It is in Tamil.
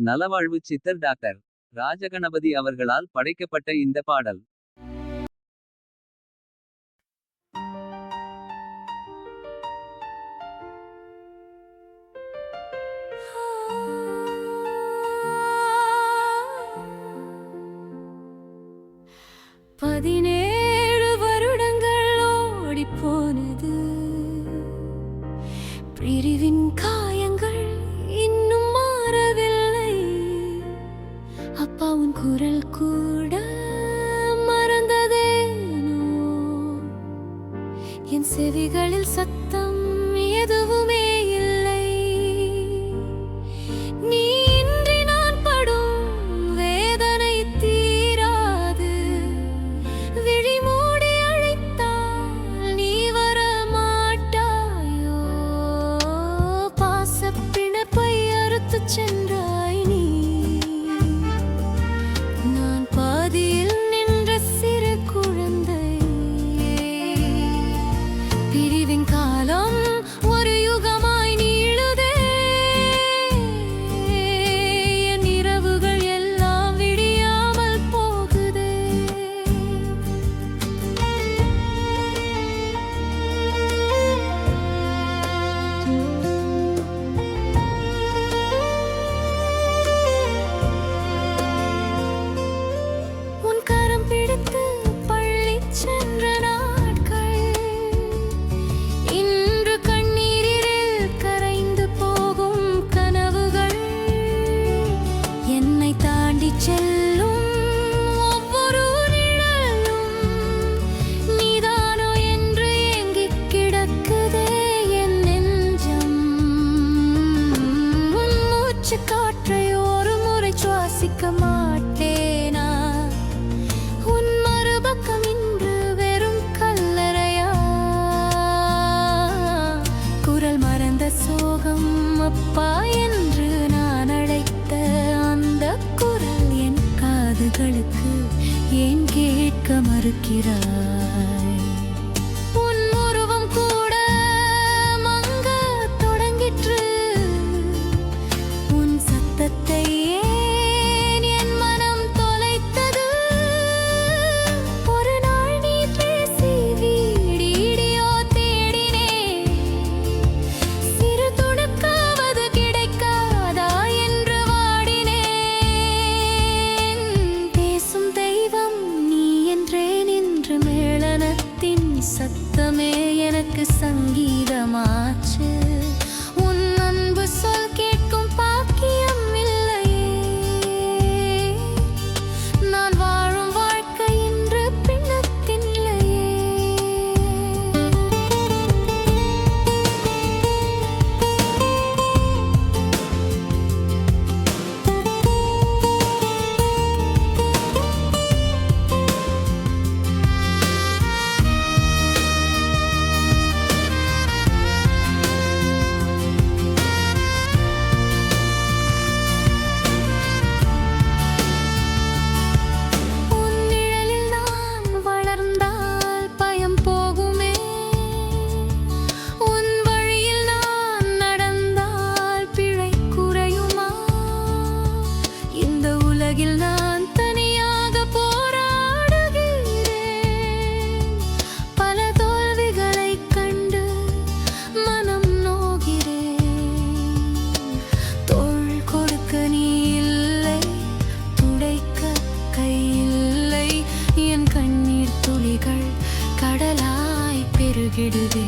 நலவாழ்வு சித்தர் டாக்டர் ராஜகணபதி அவர்களால் படைக்கப்பட்ட இந்த பாடல். பதினேழு சத்தம் எதுவுமே இல்லை. நீ இன்றி நான் படும் வேதனை தீராது. விழி மூடி அழைத்தால் நீ வர மாட்டாயோ பாசப் பிணைப்பை அறுத்துச் சென்றாய் நீ. நான் பாதியில் நின்ற சிறு குழந்தை காதுகளுக்கு ஏன் கேட்க மறுக்கிறாய்? கெடுதே